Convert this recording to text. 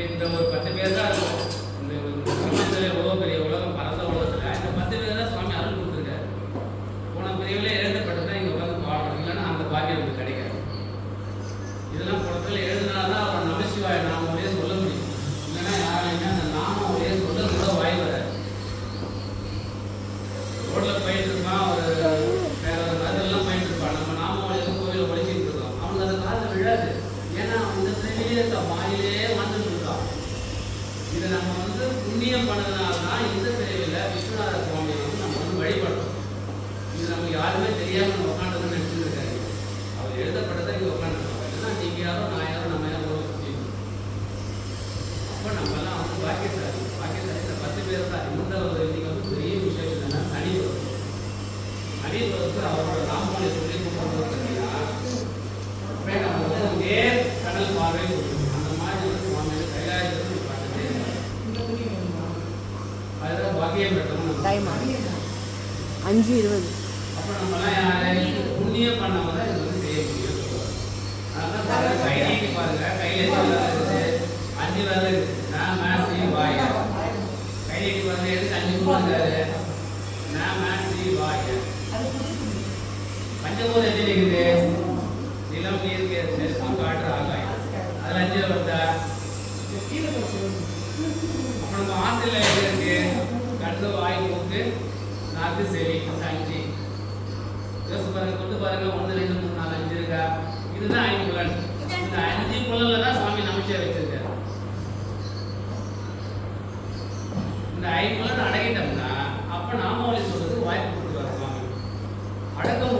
இந்த ஒரு பத்து பேர் தான் இருக்கும். இந்த ஒரு எவ்வளோ பெரிய உலகம் பரந்த உலகத்துல இந்த பத்து பேர் தான் சுவாமி அருள் கொடுத்துருக்காரு. போன பிரிவில் எழுதப்பட்டதான் இங்க உட்காந்து பாடணும். இல்லைன்னா அந்த பாக்கியம் நமக்கு கிடைக்காது. இதெல்லாம் படத்தில் எழுதுனாதான் அவர் நமசிவாய நாமோடய சொல்ல முடியும். இல்லைன்னா யாராலையுமே அந்த நாமோடைய சொல்ல கூட வாய் வராது. ரோட்ல போயிட்டு இருப்பான் ஒரு வேற ஒரு அதெல்லாம் போயிட்டு இருப்பான். நம்ம நாமோடைய கோவில ஒழிச்சிட்டு இருக்கோம். அவனுக்கு அந்த காலம் விழாது. ஏன்னா அவன் இந்த பிறவிலே இருக்க மாயிலே வாழ்ந்துட்டு இதை நம்ம வந்து புண்ணியம் பண்ணதுனால்தான் இந்த பிரிவில் விஸ்வநாத சுவாமியை வந்து நம்ம வந்து வழிபடுறோம். இது நமக்கு யாருமே தெரியாம நம்ம உட்காந்து நினைச்சுட்டு இருக்காரு அவர் எழுதப்பட்டதை இங்கே உட்காந்துருக்காங்க ஏன்னா நீங்க யாரோ நான் யாரோ நம்ம யாரோ சுத்தி அப்போ நம்மலாம் வந்து பாக்கியசாலி. பாக்கியசாலி இந்த பத்து பேர் தான். இந்த ஒரு இன்னைக்கு வந்து பெரிய விசேஷம் என்னன்னா சனி வரும் சனி அவரோட ராமமொழி சொல்லி கூப்பிடுறது பார்த்தீங்கன்னா அப்படியே நம்ம வந்து நேர் கடல் பார்வை கொடுக்கணும். அந்த மாதிரி வந்து சுவாமி கைலாயத்தில் பார்த்துட்டு அதுதான் பாக்கியம் பெற்றோம் டைமா அஞ்சு இருபது அப்ப நம்மலாம் யாரு புண்ணியம் பண்ணவங்க தான் இது வந்து செய்ய முடியும் அதான் பாருங்க கை நீட்டி பாருங்க கையில எத்தனை விரல் இருக்குது அஞ்சு விரல் இருக்குது நான் மேசி வாய் கை நீட்டி பாருங்க எதுக்கு அஞ்சு கொடுத்தாரு நான் மேசி வாய். பஞ்சபூதம் எத்தனை இருக்குது? நிலம் நீர் நெருப்பு காற்று ஆகாயம். அதுல அஞ்சு வருதா அப்ப நம்ம வாய் மூக்கு நாக்கு செவி இந்த அஞ்சு யோசிச்சு பாருங்க கொண்டு பாருங்க. ஒன்று ரெண்டு மூணு நாலு அஞ்சு இருக்கா? இதுதான் ஐந்து ஐம்புலன் இந்த அஞ்சு புலன்ல தான் சுவாமி நம்பிக்கை வச்சிருக்காரு. இந்த ஐந்து ஐம்புலன் அடங்கிட்டோம்னா அப்ப நாமாவளி சொல்றதுக்கு வாய்ப்பு கொடுத்துருவார் சுவாமி அடக்கம்